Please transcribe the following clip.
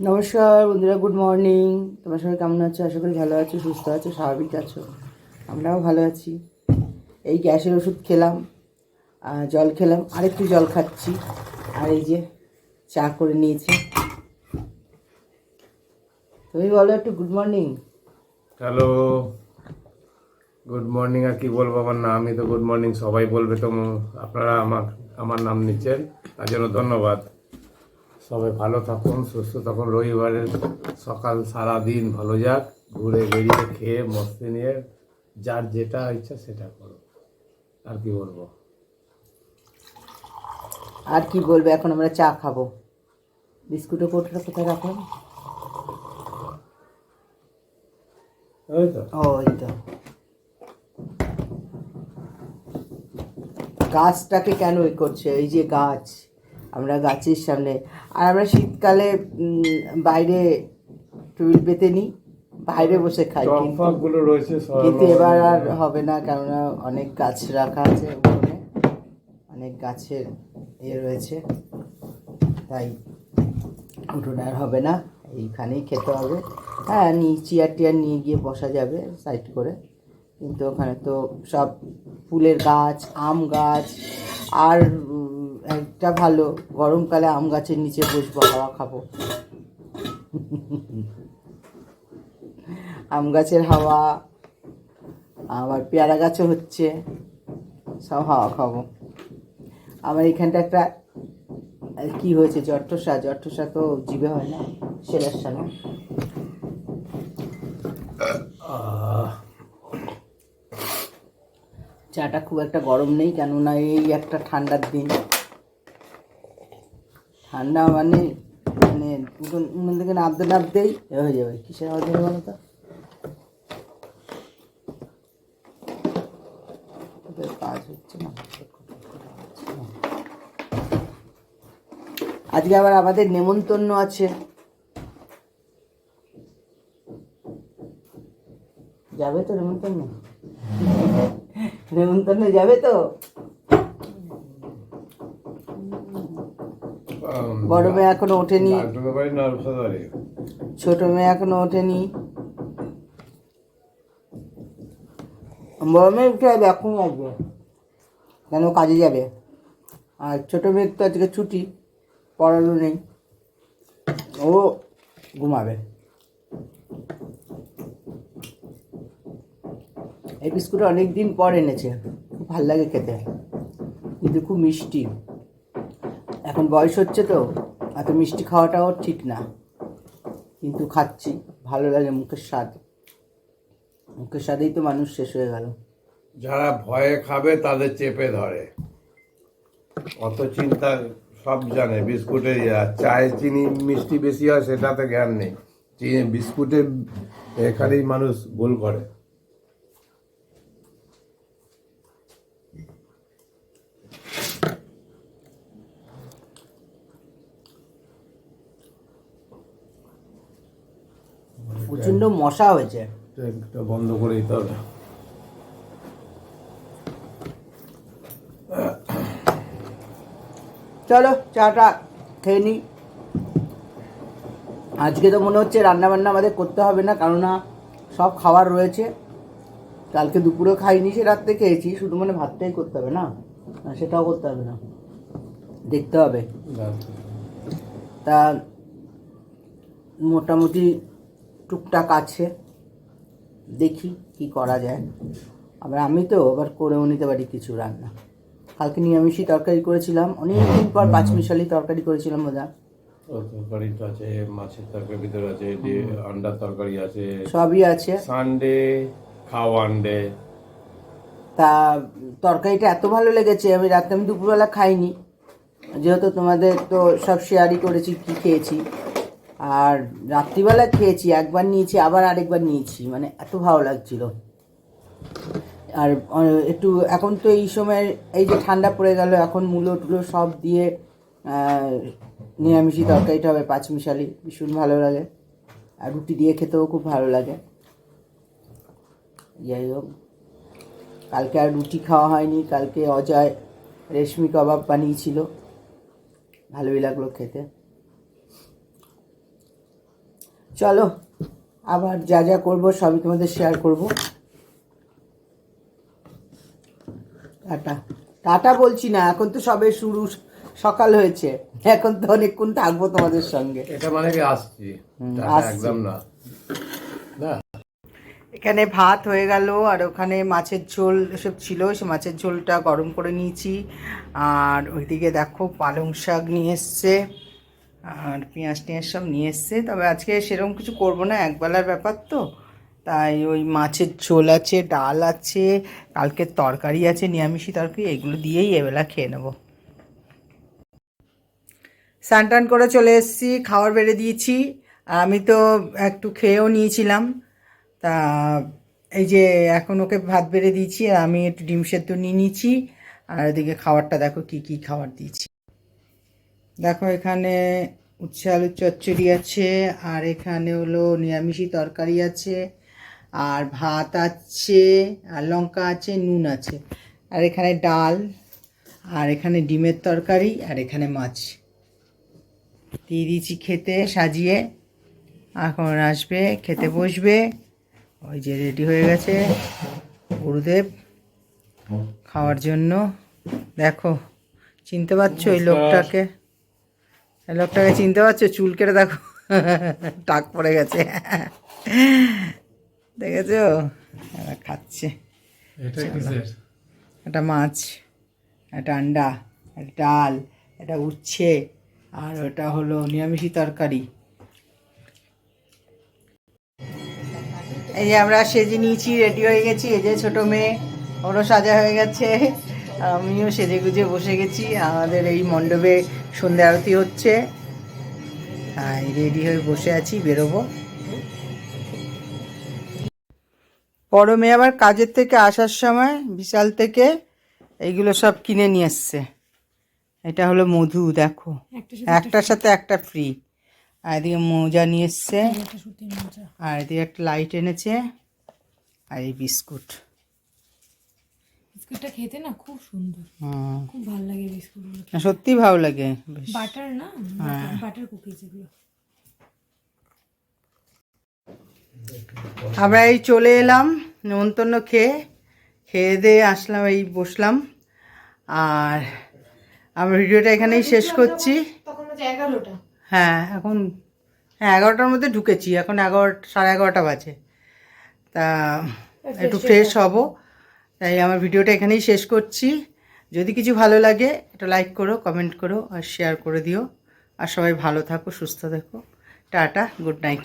নমস্কার বন্ধুরা good morning তোমার সবাই কেমন আছো? আশা করি ভালো আছো, সুস্থ আছো, স্বাভাবিক আছো। আমরাও ভালো আছি। এই গ্যাসের ওষুধ খেলাম জল খেলাম আরেকটু জল খাচ্ছি। আর এই যে চা করে নিয়েছি। তুমি বলো একটু good morning hello. Good morning আর কি বলব? আমার নাম আমি তো গুড মর্নিং সবাই বলবে তো। আপনারা আমার আমার নাম নিচ্ছেন। তার জন্য ধন্যবাদ। সবাই ভালো থাকুন সুস্থ থাকুন। রবিবারের সকাল সারা দিন ভালো যাক ঘুরে বেরিয়ে খেয়ে মস্তি নিয়ে যার যেটা ইচ্ছা সেটা করো আর কি বলব? আর কি বলবে? এখন আমরা চা খাব। বিস্কুটের কোটটা কোথায় রাখলাম? ওই তো। গাছটাকে কেন এ করছে? এই যে গাছ। আমরা গাছের সামনে। আর আমরা শীতকালে বাইরে টুইল পেতে নিই বাইরে বসে খাই কিন্তু। এবার আর হবে না কেননা অনেক গাছ রাখা আছে উঠোনে অনেক গাছের ইয়ে রয়েছে তাই উঠোনে আর হবে না এইখানেই খেতে হবে। হ্যাঁ নিয়ে চেয়ার টিয়ার নিয়ে গিয়ে বসা যাবে সাইড করে। কিন্তু ওখানে তো সব ফুলের গাছ আম গাছ আর একটা ভালো গরমকালে আম গাছের নিচে বসবো হাওয়া খাব। আম গাছের হাওয়া আবার পেয়ারা গাছও হচ্ছে সব হাওয়া খাব। আমার এখানটা একটা কি হয়েছে জট্টসা জট্টসা তো জিভে হয় না সেলার আহ, চাটা খুব একটা গরম নেই কেননা এই একটা ঠান্ডার দিন। ঠান্ডা মানে মানে উনুন থেকে নামতে নামতেই হয়ে যাবে। কিসের হবে বলো তো? কাজ হচ্ছে না। আজকে আবার আমাদের নেমন্তন্ন আছে। যাবে তো নেমন্তন্ন? নেমন্তন্ন যাবে তো? বড় মেয়ে এখনও ওঠেনি। ছোট মেয়ে এখনও ওঠেনি। বড় মেয়ে উঠে যাবে এখনই আসবে। কেন কাজে যাবে? আর ছোট মেয়ের তো আজকে ছুটি পড়ানো নেই। ও ঘুমাবে। এই বিস্কুটটা অনেক দিন পর এনেছে খুব ভালো লাগে খেতে। কিন্তু খুব মিষ্টি। এখন বয়স হচ্ছে তো, এত মিষ্টি খাওয়াটাও ঠিক না। কিন্তু খাচ্ছি, ভালো লাগে মুখের স্বাদ। মুখের স্বাদেই তো মানুষ শেষ হয়ে গেল। যারা ভয়ে খাবে, তাদের চেপে ধরে। অত চিন্তা সব জানে বিস্কুটে আর চায়ে চিনি মিষ্টি বেশি হয়, সেটাতে জ্ঞান নেই। বিস্কুটে এখানেই মানুষ ভুল করে। প্রচণ্ড মশা হয়েছে। এটা বন্ধ করে দিতে হবে চলো চাটা খেয়ে নিই আজকে তো মনে হচ্ছে রান্না বান্না আমাদের করতে হবে না কেননা সব খাবার রয়েছে। কালকে দুপুরে খাইনি সে রাত্রে খেয়েছি শুধু মানে ভাতটাই করতে হবে না, সেটাও করতে হবে না। দেখতে হবে। তা মোটামুটি টুকটাক আছে। দেখি কি করা যায়। আবার আমি তো আবার করেও নিতে পারি কিছু রান্না। কালকে নিরামিষই তরকারি করেছিলাম। অনেকদিন পর পাঁচমিশালি তরকারি করেছিলাম বোধহয় তরকারি তো আছে মাছের তরকারি ভিতরে আছে ডি- আন্ডার তরকারি আছে সবই আছে। সানডে খাও আন্ডে। তা তরকারিটা এত ভালো লেগেছে আমি রাতে আমি দুপুরবেলা খাইনি। যেহেতু তোমাদের তো সব শেয়ারই করেছি কি খেয়েছি। আর রাত্রিবেলা খেয়েছি একবার নিয়েছি আবার আরেকবার নিয়েছি মানে এত ভালো লাগছিল। আর একটু এখন তো এই সময় এই যে ঠান্ডা পড়ে গেল এখন মূলো টুলো সব দিয়ে আহ, নিরামিষি তরকারিটা হবে পাঁচমিশালি ভীষণ ভালো লাগে। আর রুটি দিয়ে খেতেও খুব ভালো লাগে। যাই হোক কালকে আর রুটি খাওয়া হয়নি কালকে অজয় রেশমি কাবাব বানিয়েছিল। ভালোই লাগল খেতে। চলো আবার যা যা করব সবই তোমাদের শেয়ার করব। টাটা। টাটা বলছি না এখন তো সবে শুরু সকাল হয়েছে। এখন তো অনেকক্ষণ থাকব তোমাদের সঙ্গে। এটা মানে কি আসছি। একদম না। না। এখানে ভাত হয়ে গেল আর ওখানে মাছের ঝোল এসব ছিল সে মাছের ঝোলটা গরম করে নিয়েছি। আর ওইদিকে দেখো পালং শাক নিয়ে এসছে। আর পেঁয়াজ টিয়াজ সব নিয়ে এসছে। তবে আজকে সেরকম কিছু করব না, একবেলার ব্যাপার তো। তাই ওই মাছের ঝোল আছে, ডাল আছে কালকের তরকারি আছে নিরামিষি তরকারি, এগুলো দিয়েই এবেলা খেয়ে নেব। স্নান টান করে চলে এসেছি, খাবার বেড়ে দিয়েছি। আমি তো একটু খেয়েও নিয়েছিলাম। তা এই যে এখন ওকে ভাত বেড়ে দিয়েছি, আর আমি একটু ডিম সেদ্ধ নিয়ে নিয়েছি। আর এদিকে খাবারটা দেখো কি কি খাবার দিয়েছি। দেখো এখানে উচ্ছে আলুর চচ্চড়ি আছে আর এখানে হলো নিরামিষি তরকারি আছে আর ভাত আছে আর লঙ্কা আছে নুন আছে। আর এখানে ডাল আর এখানে ডিমের তরকারি আর এখানে মাছ। দিয়ে দিয়েছি খেতে সাজিয়ে। এখন আসবে খেতে বসবে। ওই যে রেডি হয়ে গেছে গুরুদেব খাওয়ার জন্য। দেখো চিনতে পারছ ওই লোকটাকে? লোকটাকে চিনতে পারছ? চুল কেটে দেখো। টাক পড়ে গেছে। দেখেছ? খাচ্ছে। একটা মাছ একটা আন্ডা একটা ডাল একটা উচ্ছে আর ওটা হলো নিরামিষি তরকারি। এই যে আমরা সেজে নিয়েছি রেডি হয়ে গেছি। এই যে ছোটো মেয়ে ওরও সাজা হয়ে গেছে। আমিও সেজে গুজে বসে গেছি। আমাদের এই মণ্ডপে সন্ধ্যা আরতি হচ্ছে। রেডি হয়ে বসে আছি বেরোবো। বড় মেয়ে আবার কাজের থেকে আসার সময় বিশাল থেকে এইগুলো সব কিনে নিয়ে এসছে। এটা হলো মধু দেখো। একটার সাথে একটা ফ্রি আর এদিকে মোজা নিয়ে এসছে। আর এদিকে একটা লাইট এনেছে। আর এই বিস্কুট। বিস্কুটটা খেতে না খুব সুন্দর। খুব ভালো লাগে বিস্কুটগুলো সত্যি ভালো লাগে বাটার না? বাটার কুকিজ এগুলো। আমরা এই চলে এলাম নেমন্তন্ন খেয়ে খেয়ে দিয়ে আসলাম এই বসলাম। আর আমরা ভিডিওটা এখানেই শেষ করছি। হ্যাঁ এখন হ্যাঁ এগারোটার মধ্যে ঢুকেছি এখন এগারোটা সাড়ে এগারোটা বাজে। তা একটু ফ্রেশ হব। তাই আমার ভিডিওটা এখানেই শেষ করছি। যদি কিছু ভালো লাগে, একটা লাইক করো কমেন্ট করো, আর শেয়ার করে দিও। আর সবাই ভালো থাকো, সুস্থ থাকো। Tata good night